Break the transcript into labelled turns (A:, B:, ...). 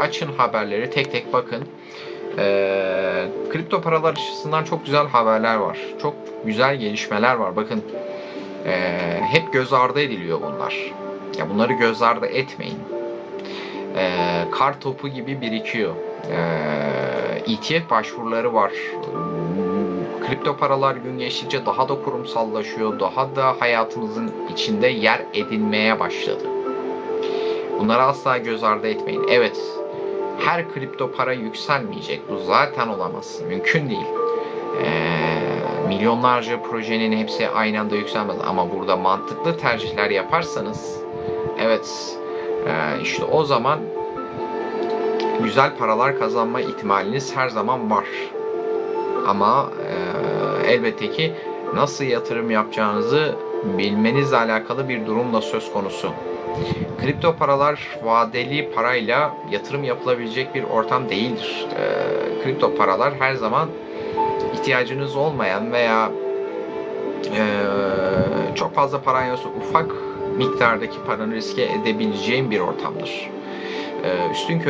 A: Açın haberleri tek tek bakın. Ee, kripto paralar açısından çok güzel haberler var. Çok güzel gelişmeler var. Bakın ee, hep göz ardı ediliyor bunlar. Ya bunları göz ardı etmeyin. Ee, kar topu gibi birikiyor. Ee, ETF başvuruları var. Kripto paralar gün geçtikçe daha da kurumsallaşıyor. Daha da hayatımızın içinde yer edinmeye başladı. Bunları asla göz ardı etmeyin. Evet, her kripto para yükselmeyecek. Bu zaten olamaz. Mümkün değil. Ee, milyonlarca projenin hepsi aynı anda yükselmez. Ama burada mantıklı tercihler yaparsanız evet e, işte o zaman güzel paralar kazanma ihtimaliniz her zaman var. Ama e, elbette ki nasıl yatırım yapacağınızı bilmenizle alakalı bir durum da söz konusu. Kripto paralar vadeli parayla yatırım yapılabilecek bir ortam değildir. E, kripto paralar her zaman ihtiyacınız olmayan veya e, çok fazla paran yoksa ufak miktardaki paranı riske edebileceğin bir ortamdır. E, üstün körü